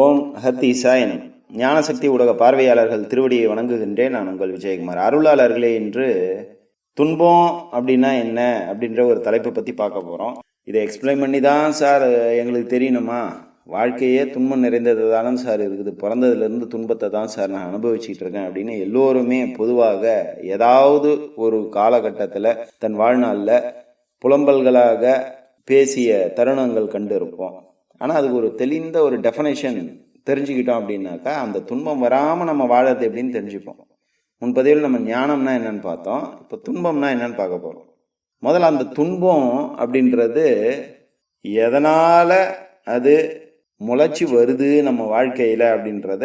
ஓம் ஹத் இசாயன் ஞானசக்தி ஊடக பார்வையாளர்கள் திருவடியை வணங்குகின்றேன். நான் உங்கள் விஜயகுமார். அருளாளர்களே என்று துன்பம் அப்படின்னா என்ன அப்படின்ற ஒரு தலைப்பை பற்றி பார்க்க போகிறோம் இதை எக்ஸ்பிளைன் பண்ணி தான் சார் எங்களுக்கு தெரியணுமா? வாழ்க்கையே துன்பம் நிறைந்தது தானே சார் இருக்குது. பிறந்ததுலேருந்து துன்பத்தை தான் சார் நான் அனுபவிச்சுட்டு இருக்கேன் அப்படின்னு எல்லோருமே பொதுவாக ஏதாவது ஒரு காலகட்டத்தில் தன் வாழ்நாளில் புலம்பல்களாக பேசிய தருணங்கள் கண்டு இருப்போம். ஆனால் அதுக்கு ஒரு தெளிந்த ஒரு டெஃபனேஷன் தெரிஞ்சுக்கிட்டோம் அப்படின்னாக்கா அந்த துன்பம் வராமல் நம்ம வாழறது எப்படின்னு தெரிஞ்சுப்போம். முன்பதிவில் நம்ம ஞானம்னா என்னன்னு பார்த்தோம். இப்போ துன்பம்னா என்னன்னு பார்க்க போகிறோம் முதல்ல அந்த துன்பம் அப்படின்றது எதனால் அது முளைச்சி வருது நம்ம வாழ்க்கையில் அப்படின்றத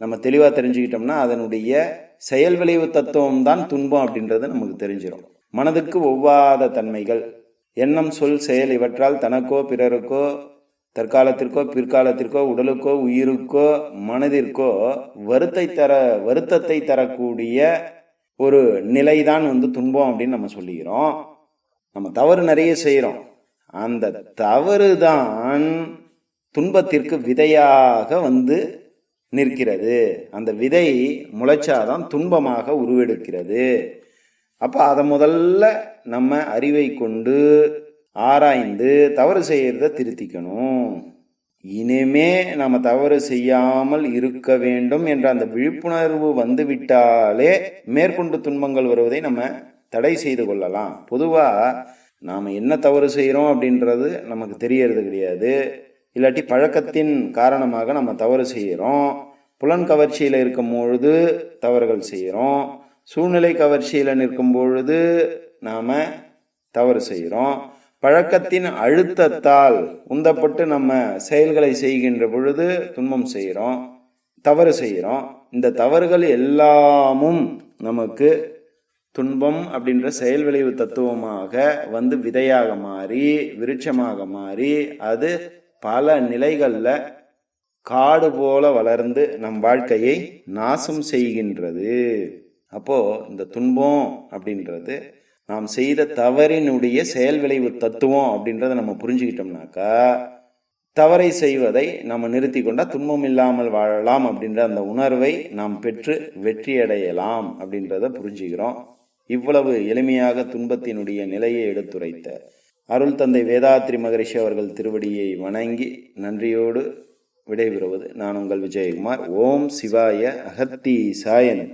நம்ம தெளிவாக தெரிஞ்சுக்கிட்டோம்னா அதனுடைய செயல் விளைவு தத்துவம் தான் துன்பம் அப்படின்றது நமக்கு தெரிஞ்சிடும் மனதுக்கு ஒவ்வாத தன்மைகள் எண்ணம் சொல் செயல் இவற்றால் தனக்கோ பிறருக்கோ தற்காலத்திற்கோ பிற்காலத்திற்கோ உடலுக்கோ உயிருக்கோ மனதிற்கோ வருத்தை தர வருத்தத்தை தரக்கூடிய ஒரு நிலைதான் வந்து துன்பம் அப்படின்னு நம்ம சொல்லிக்கிறோம் நம்ம தவறு நிறைய செய்கிறோம். அந்த தவறு தான் துன்பத்திற்கு விதையாக வந்து நிற்கிறது. அந்த விதை முளைச்சாதான் துன்பமாக உருவெடுக்கிறது. அப்போ அதை முதல்ல நம்ம அறிவை கொண்டு ஆராய்ந்து தவறு செய்யறத திருத்திக்கணும். இனிமே நம்ம தவறு செய்யாமல் இருக்க வேண்டும் என்ற அந்த விழிப்புணர்வு வந்து விட்டாலே மேற்கொண்டு துன்பங்கள் வருவதை நம்ம தடை செய்து கொள்ளலாம். பொதுவாக நாம் என்ன தவறு செய்கிறோம் அப்படின்றது நமக்கு தெரியறது கிடையாது. இல்லாட்டி பழக்கத்தின் காரணமாக நம்ம தவறு செய்கிறோம் புலன் கவர்ச்சியில் இருக்கும் பொழுது தவறுகள் செய்கிறோம் சூழ்நிலை கவர்ச்சியில் நிற்கும் பொழுது நாம் தவறு செய்கிறோம் பழக்கத்தின் அழுத்தத்தால் உந்தப்பட்டு நம்ம செயல்களை செய்கின்ற பொழுது துன்பம் செய்கிறோம் தவறு செய்கிறோம். இந்த தவறுகள் எல்லாமும் நமக்கு துன்பம் அப்படின்ற செயல் விளைவு தத்துவமாக வந்து விதையாக மாறி விருட்சமாக மாறி அது பல நிலைகளில் காடு போல வளர்ந்து நம் வாழ்க்கையை நாசம் செய்கின்றது. அப்போ இந்த துன்பம் அப்படின்றது நாம் செய்த தவறினுடைய செயல் விளைவு தத்துவம் அப்படின்றத நம்ம புரிஞ்சுக்கிட்டோம்னாக்கா தவறை செய்வதை நம்ம நிறுத்தி கொண்டா துன்பம் இல்லாமல் வாழலாம் அப்படின்ற அந்த உணர்வை நாம் பெற்று வெற்றியடையலாம் அப்படின்றத புரிஞ்சுக்கிறோம். இவ்வளவு எளிமையாக துன்பத்தினுடைய நிலையை எடுத்துரைத்த அருள் தந்தை வேதாத்ரி மகரிஷி அவர்கள் திருவடியை வணங்கி நன்றியோடு விடைபெறுவது நான் உங்கள் விஜயகுமார். ஓம் சிவாய அகத்தி சாயன்